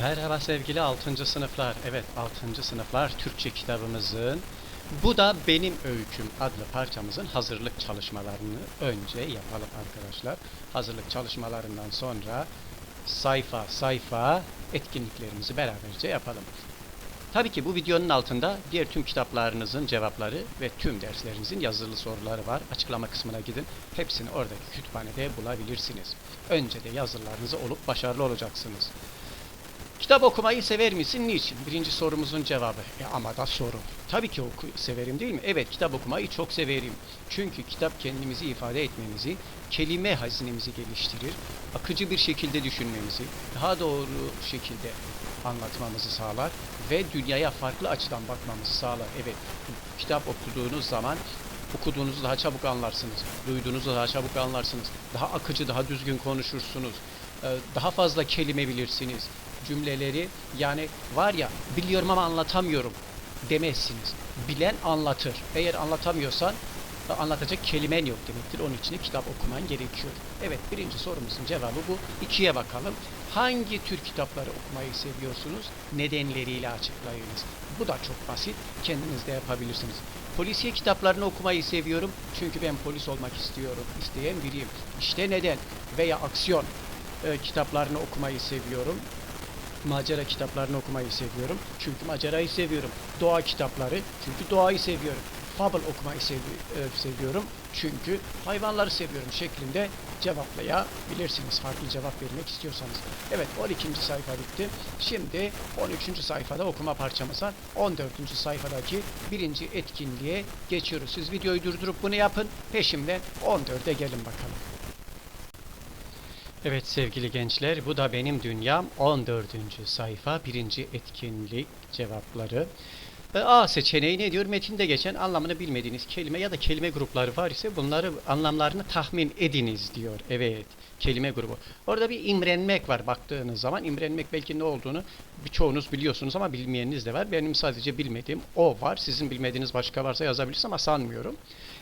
Merhaba sevgili 6. sınıflar. Evet 6. sınıflar Türkçe kitabımızın Bu da Benim Öyküm adlı parçamızın hazırlık çalışmalarını önce yapalım arkadaşlar. Hazırlık çalışmalarından sonra sayfa sayfa etkinliklerimizi beraberce yapalım. Tabii ki bu videonun altında diğer tüm kitaplarınızın cevapları ve tüm derslerinizin yazılı soruları var. Açıklama kısmına gidin. Hepsini oradaki kütüphanede bulabilirsiniz. Önce de yazılarınızı olup başarılı olacaksınız. Kitap okumayı sever misin? Niçin? Birinci sorumuzun cevabı. E ama da soru. Tabii ki oku severim değil mi? Evet kitap okumayı çok severim. Çünkü kitap kendimizi ifade etmemizi, kelime hazinemizi geliştirir, akıcı bir şekilde düşünmemizi, daha doğru şekilde anlatmamızı sağlar ve dünyaya farklı açıdan bakmamızı sağlar. Evet kitap okuduğunuz zaman okuduğunuzu daha çabuk anlarsınız, duyduğunuzu daha çabuk anlarsınız, daha akıcı, daha düzgün konuşursunuz, daha fazla kelime bilirsiniz, cümleleri yani var ya biliyorum ama anlatamıyorum demezsiniz. Bilen anlatır. Eğer anlatamıyorsan e, anlatacak kelimen yok demektir. Onun için kitap okuman gerekiyor. Evet birinci sorumuzun cevabı bu. İkiye bakalım. Hangi tür kitapları okumayı seviyorsunuz? Nedenleriyle açıklayınız. Bu da çok basit. Kendiniz de yapabilirsiniz. Polisiye kitaplarını okumayı seviyorum. Çünkü ben polis olmak istiyorum. İsteyen biriyim. İşte neden? Veya aksiyon e, kitaplarını okumayı seviyorum. Macera kitaplarını okumayı seviyorum. Çünkü macerayı seviyorum. Doğa kitapları çünkü doğayı seviyorum. Fable okumayı sevi- e, seviyorum. Çünkü hayvanları seviyorum şeklinde cevaplayabilirsiniz. Farklı cevap vermek istiyorsanız. Evet 12. sayfa bitti. Şimdi 13. sayfada okuma parçamız var. 14. sayfadaki birinci etkinliğe geçiyoruz. Siz videoyu durdurup bunu yapın. Peşimden 14'e gelin bakalım. Evet sevgili gençler bu da benim dünyam 14. sayfa birinci etkinlik cevapları. E, A seçeneği ne diyor? Metinde geçen anlamını bilmediğiniz kelime ya da kelime grupları var ise bunları anlamlarını tahmin ediniz diyor. Evet kelime grubu. Orada bir imrenmek var baktığınız zaman. imrenmek belki ne olduğunu birçoğunuz biliyorsunuz ama bilmeyeniniz de var. Benim sadece bilmediğim o var. Sizin bilmediğiniz başka varsa yazabilirsiniz ama sanmıyorum.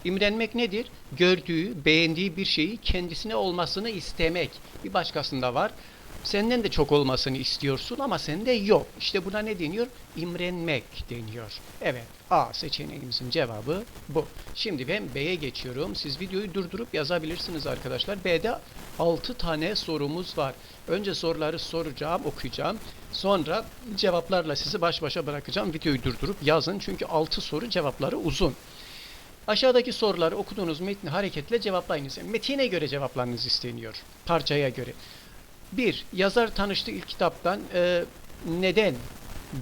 İmrenmek nedir? Gördüğü, beğendiği bir şeyi kendisine olmasını istemek. Bir başkasında var. Senden de çok olmasını istiyorsun ama sende yok. İşte buna ne deniyor? İmrenmek deniyor. Evet, A seçeneğimizin cevabı bu. Şimdi ben B'ye geçiyorum. Siz videoyu durdurup yazabilirsiniz arkadaşlar. B'de 6 tane sorumuz var. Önce soruları soracağım, okuyacağım. Sonra cevaplarla sizi baş başa bırakacağım. Videoyu durdurup yazın. Çünkü 6 soru cevapları uzun. Aşağıdaki soruları okuduğunuz metni hareketle cevaplayınız. Metine göre cevaplarınız isteniyor. Parçaya göre. 1. Yazar tanıştığı ilk kitaptan e, neden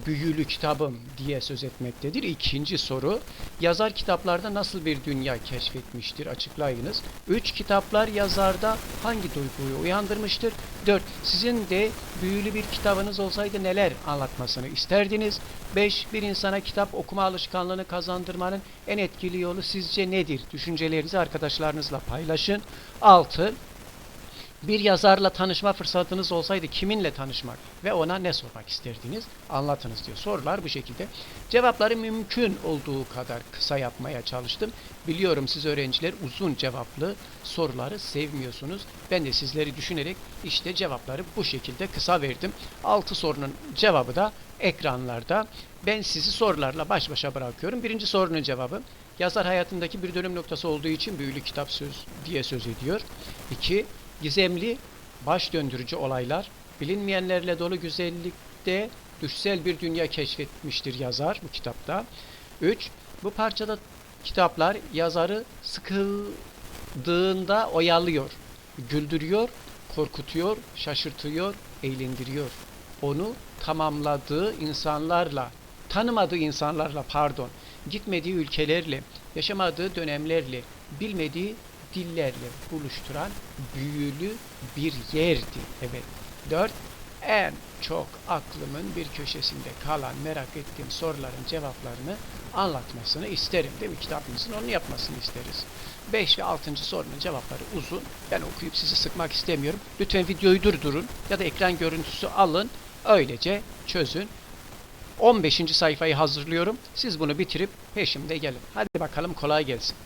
büyülü kitabım diye söz etmektedir. İkinci soru. Yazar kitaplarda nasıl bir dünya keşfetmiştir? Açıklayınız. 3. Kitaplar yazarda hangi duyguyu uyandırmıştır? 4. Sizin de büyülü bir kitabınız olsaydı neler anlatmasını isterdiniz? 5. Bir insana kitap okuma alışkanlığını kazandırmanın en etkili yolu sizce nedir? Düşüncelerinizi arkadaşlarınızla paylaşın. 6. Bir yazarla tanışma fırsatınız olsaydı kiminle tanışmak ve ona ne sormak isterdiniz? Anlatınız diyor. Sorular bu şekilde. Cevapları mümkün olduğu kadar kısa yapmaya çalıştım. Biliyorum siz öğrenciler uzun cevaplı soruları sevmiyorsunuz. Ben de sizleri düşünerek işte cevapları bu şekilde kısa verdim. 6 sorunun cevabı da ekranlarda. Ben sizi sorularla baş başa bırakıyorum. Birinci sorunun cevabı yazar hayatındaki bir dönüm noktası olduğu için büyülü kitap söz diye söz ediyor. 2 gizemli, baş döndürücü olaylar, bilinmeyenlerle dolu güzellikte düşsel bir dünya keşfetmiştir yazar bu kitapta. 3. Bu parçada kitaplar yazarı sıkıldığında oyalıyor, güldürüyor, korkutuyor, şaşırtıyor, eğlendiriyor. Onu tamamladığı insanlarla, tanımadığı insanlarla pardon, gitmediği ülkelerle, yaşamadığı dönemlerle, bilmediği dillerle buluşturan büyülü bir yerdi. Evet. 4. En çok aklımın bir köşesinde kalan merak ettiğim soruların cevaplarını anlatmasını isterim. Değil mi? Kitabımızın onu yapmasını isteriz. 5 ve 6. sorunun cevapları uzun. Ben okuyup sizi sıkmak istemiyorum. Lütfen videoyu durdurun ya da ekran görüntüsü alın. Öylece çözün. 15. sayfayı hazırlıyorum. Siz bunu bitirip peşimde gelin. Hadi bakalım kolay gelsin.